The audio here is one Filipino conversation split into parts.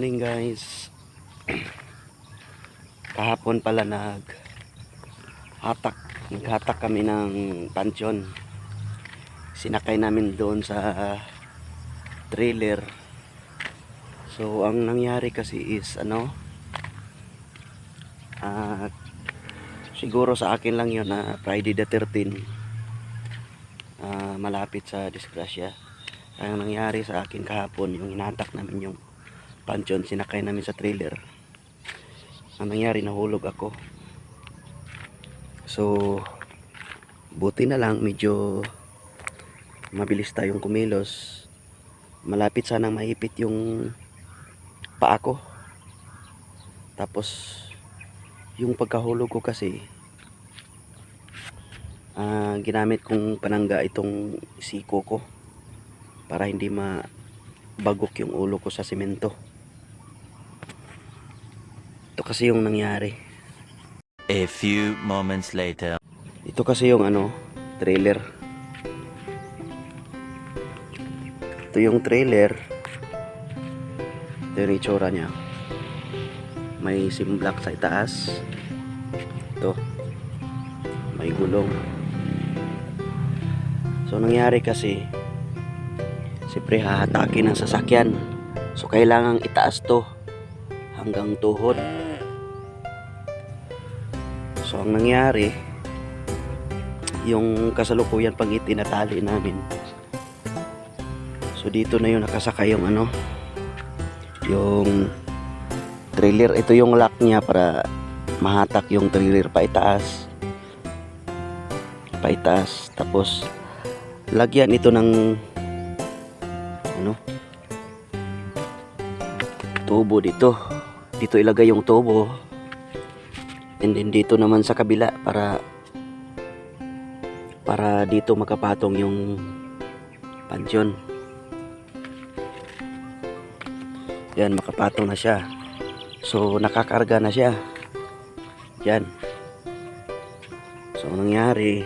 morning guys. Kahapon pala nag hatak naghatak kami ng pansyon sinakay namin doon sa trailer. So ang nangyari kasi is ano ah siguro sa akin lang yun na Friday the 13 ah, malapit sa disgrasya. Ang nangyari sa akin kahapon yung hinatak namin yung pansyon sinakay namin sa trailer. Ang nangyari nahulog ako. So buti na lang medyo mabilis tayong kumilos. Malapit sanang maipit yung paa ko. Tapos yung pagkahulog ko kasi ah, ginamit kong panangga itong siko ko para hindi mabagok yung ulo ko sa simento ito kasi yung nangyari. A few moments later. ito kasi yung ano trailer. Ito yung trailer. Ito yung itsura niya. May simblock sa itaas. Ito. May gulong. So nangyari kasi siyempre hahatakin ng sasakyan. So kailangang itaas to hanggang tuhod so ang nangyari yung kasalukuyan pang itinatali namin. So dito na yung nakasakay yung ano yung trailer. Ito yung lock niya para mahatak yung trailer pa itaas pa itaas tapos lagyan ito ng ano tubo dito. Dito ilagay yung tubo and then dito naman sa kabila para para dito makapatong yung pansyon yan makapatong na siya. So nakakarga na siya. Yan. So ang nangyari?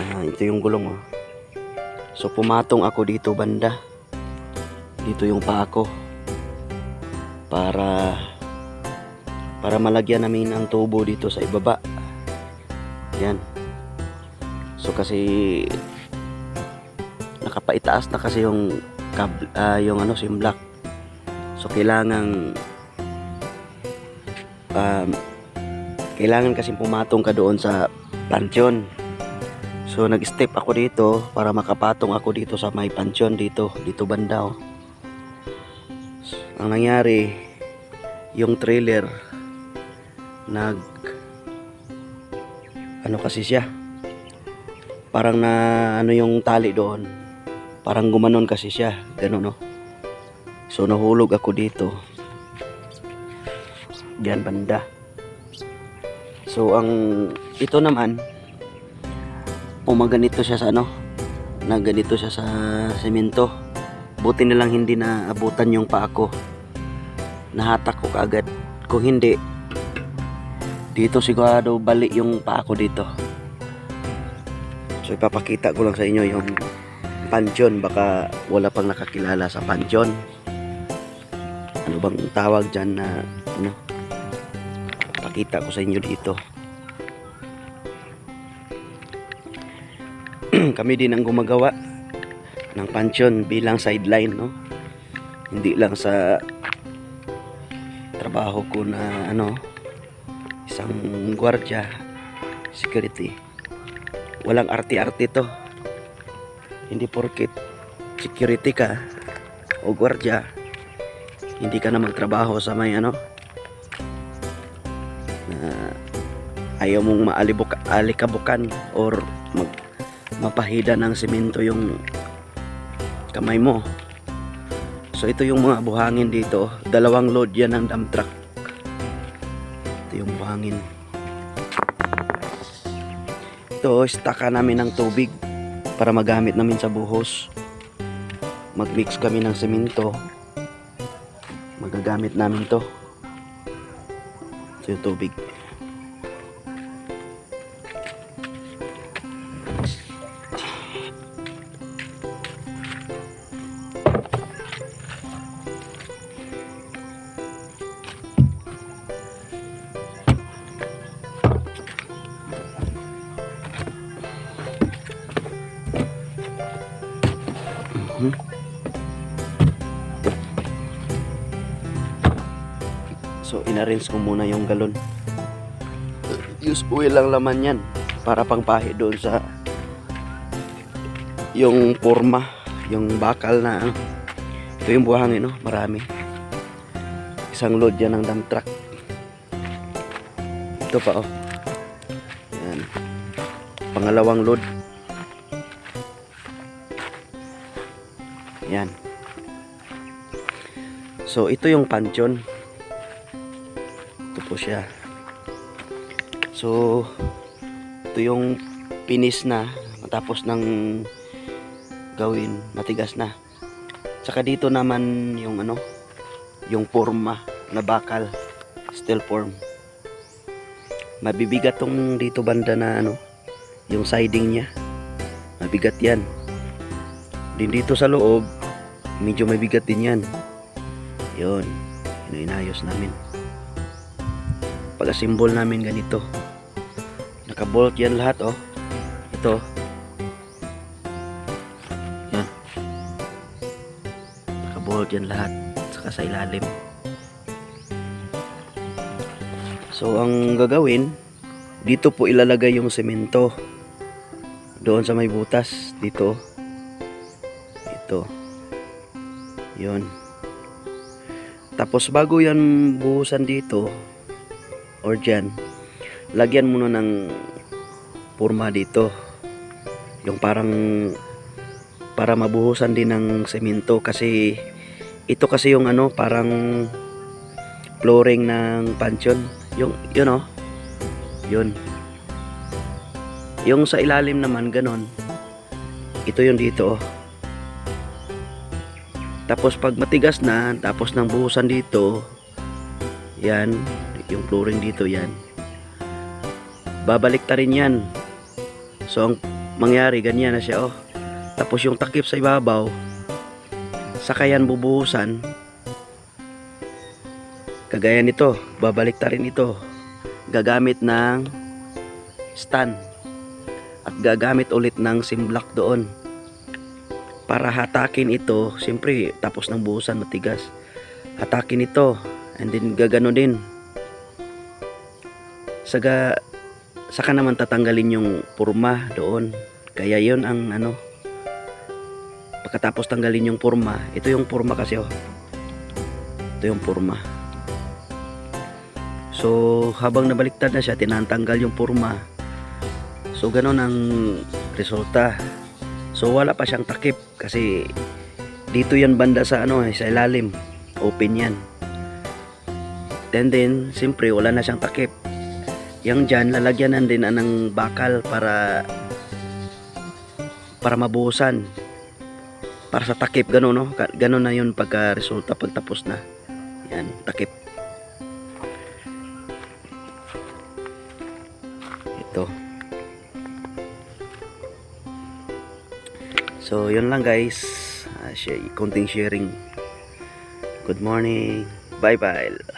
Ah, ito yung gulong oh. so pumatong ako dito banda. Dito yung paa ko. Para para malagyan namin ang tubo dito sa ibaba. Yan. So kasi nakapaitaas na kasi yung kab ah, yung ano sim block. So kailangan um, kailangan kasi pumatong ka doon sa pansyon so nag step ako dito para makapatong ako dito sa may pansyon dito dito banda oh. ang nangyari yung trailer nag ano kasi siya? Parang na ano yung tali doon? Parang gumanon kasi siya ganun no? So nahulog ako dito. Diyan banda. So ang ito naman umaganito siya sa ano na ganito siya sa semento buti na lang hindi na abutan yung paa ko. Nahatak ko kaagad. Kung hindi dito sigurado bali yung paa ko dito. So ipapakita ko lang sa inyo yung pansyon baka wala pang nakakilala sa pansyon ano bang tawag dyan na ano? Pakita ko sa inyo dito. Kami din ang gumagawa ng pansyon bilang sideline no? Hindi lang sa trabaho ko na ano isang gwardiya security. Walang arte-arte to. Hindi porkit security ka o gwardiya hindi ka na magtrabaho sa may ano na ayaw mong maalibok alikabukan or mag mapahida ng semento yung kamay mo. So ito yung mga buhangin dito. Dalawang load yan ng dump truck ito yung buhangin. Ito staka namin ng tubig para magamit namin sa buhos. Magmix kami ng semento magagamit namin to. Ito yung tubig So, inarrange ko muna yung galon. Use oil lang laman yan. Para pangpahi doon sa yung forma, yung bakal na ano. Ito yung buhangin, no? Marami. Isang load yan ng dump truck. Ito pa, oh. Yan. Pangalawang load. Yan. So, ito yung pansyon. Po siya. So, ito yung finish na matapos ng gawin, matigas na. Tsaka dito naman yung ano, yung forma na bakal, steel form. Mabibigat tong dito banda na ano, yung siding niya. Mabigat yan. Din dito sa loob, medyo mabigat din yan. Yun, yun inayos namin. Pag-assemble namin ganito. Nakabolt yan lahat oh. Ito. Yan. Nakabolt yan lahat. Saka sa ilalim. So ang gagawin, dito po ilalagay yung semento. Doon sa may butas. Dito. Ito. Yun. Tapos bago yan buhusan dito, or dyan, lagyan muna ng purma dito. Yung parang para mabuhusan din ng semento kasi ito kasi yung ano parang flooring ng pansyon. Yung yun oh. Yun. Yung sa ilalim naman ganon. Ito yung dito oh. Tapos pag matigas na, tapos ng buhusan dito, yan, yung flooring dito yan. Babalik ta rin yan. So ang mangyari, ganyan na siya oh. Tapos yung takip sa ibabaw, saka yan bubuhusan. Kagaya nito, babalik ta rin ito. Gagamit ng stand. At gagamit ulit ng simblock doon para hatakin ito, siyempre tapos ng buhusan matigas. Hatakin ito and then gagano din. Saga saka naman tatanggalin yung purma doon. Kaya 'yon ang ano pagkatapos tanggalin yung purma, ito yung purma kasi oh. Ito yung purma. So, habang nabaliktad na siya, tinatanggal yung purma. So, ganun ang resulta. So wala pa siyang takip kasi dito yan banda sa ano eh, sa ilalim. Open yan. Then then, siyempre wala na siyang takip. Yang dyan, lalagyan din ng bakal para para mabuhusan. Para sa takip, gano'n no? Gano'n na yun pagka resulta pagtapos na. Yan, takip. Ito. So, yun lang guys. Uh, konting sharing. Good morning. Bye-bye.